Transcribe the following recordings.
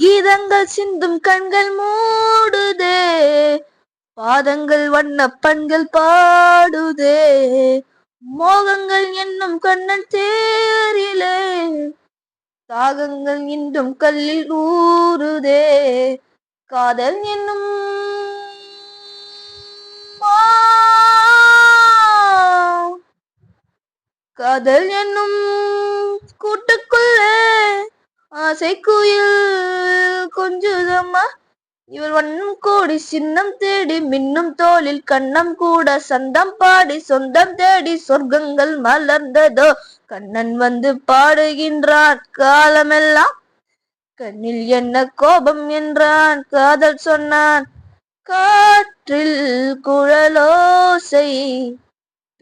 கீதங்கள் சிந்தும் கண்கள் மூடுதே பாதங்கள் வண்ண பண்கள் பாடுதே. மோகங்கள் என்னும் கண்ணன் தேரிலே தாகங்கள் இன்றும் கல்லில் ஊறுதே. காதல் என்னும் காதல் என்னும் ஆசை குயில் கொஞ்சுதம்மா. இவர் வண்ணம் கோடி சின்னம் தேடி மின்னும் தோளில் கண்ணம் கூட சந்தம் பாடி சொந்தம் தேடி சொர்க்கங்கள் மலர்ந்ததோ. கண்ணன் வந்து பாடுகின்றான் காலமெல்லாம். கண்ணில் என்ன கோபம் என்றான் காதல் சொன்னான். காற்றில் குழலோசை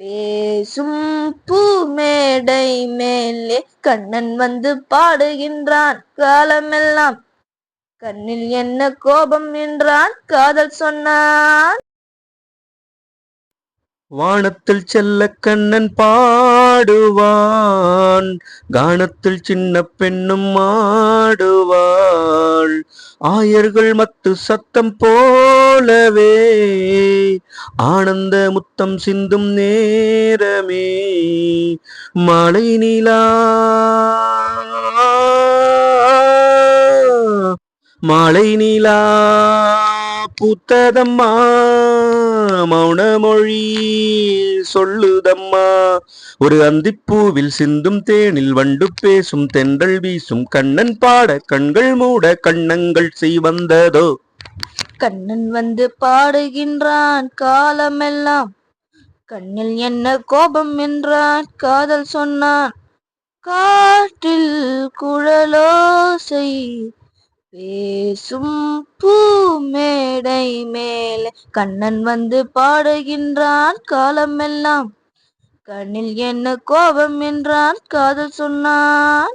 பேசும் பூமேடை மேலே கண்ணன் வந்து பாடுகின்றான் காலமெல்லாம். கண்ணில் என்ன கோபம் என்றான் காதல் சொன்னான். வானத்தில் செல்ல கண்ணன் பாடுவான். கானத்தில் சின்ன பெண்ணும் ஆடுவாள். ஆயர்கள் மத்து சத்தம் போலவே ஆனந்த முத்தம் சிந்தும் நேரமே. மழை நிலா மழை நிலா புத்ததம்மா. மௌனமொழி சொல்லுதம்மா. ஒரு அந்திப்பூவில் சிந்தும் தேனில் வண்டு பேசும் தென்றல் வீசும் கண்ணன் பாட கண்கள் மூட கண்ணங்கள் செய்வந்ததோ கண்ணன் வந்து பாடுகின்றான் காலமெல்லாம். கண்ணில் என்ன கோபம் என்றான் காதல் சொன்னான். காற்றில் குழலோசை பேசும் பூமேடை மேலே கண்ணன் வந்து பாடுகின்றான் காலமெல்லாம். கண்ணில் என்ன கோபம் என்றான்? காதல் சொன்னான்.